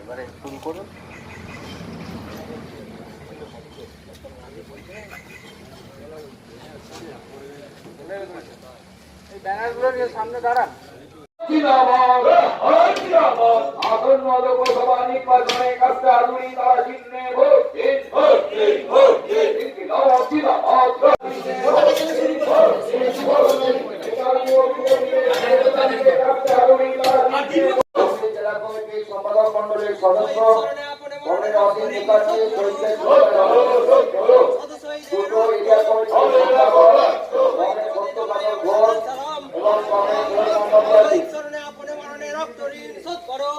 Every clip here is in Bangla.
এবারে শুরু করুন। সামনে দাঁড়ান। আগুন লোকসভা নির্বাচনে কাজটা আদুরি তারা চিহ্নে ভোট। ঋণ শোধ করো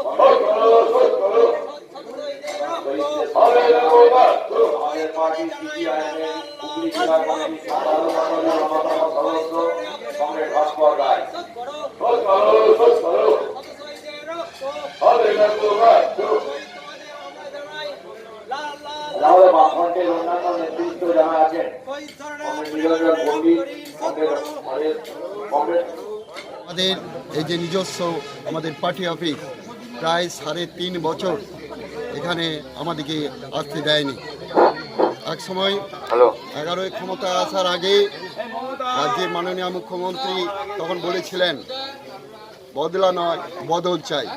হবে লাগোবাদ আমাদের পার্টি সিপিআইএম হুগলি জেলা কমিটির সাধারণ সম্পাদক মমতা সদস্য কংগ্রেস ভাস্কর রায় শোধ তাহলে বামফ্রন্টের অন্যান্য নেতৃত্ব যারা আছেন আমাদের এই যে নিজস্ব আমাদের পার্টি অফিস প্রায় সাড়ে তিন বছর এখানে আমাদেরকে আসতে দেয়নি। এক সময় হ্যালো। এগারোই ক্ষমতা আসার আগে রাজ্যের মাননীয় মুখ্যমন্ত্রী তখন বলেছিলেন বদলা নয় বদল চাই।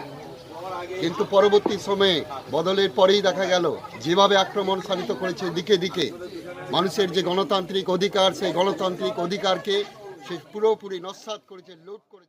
কিন্তু পরবর্তী সময়ে বদলের পরেই দেখা গেল, যেভাবে আক্রমণ সাধিত করেছে দিকে দিকে। মানুষের যে গণতান্ত্রিক অধিকার, সেই গণতান্ত্রিক অধিকারকে সে পুরোপুরি নস্বাত করেছে, লুট করে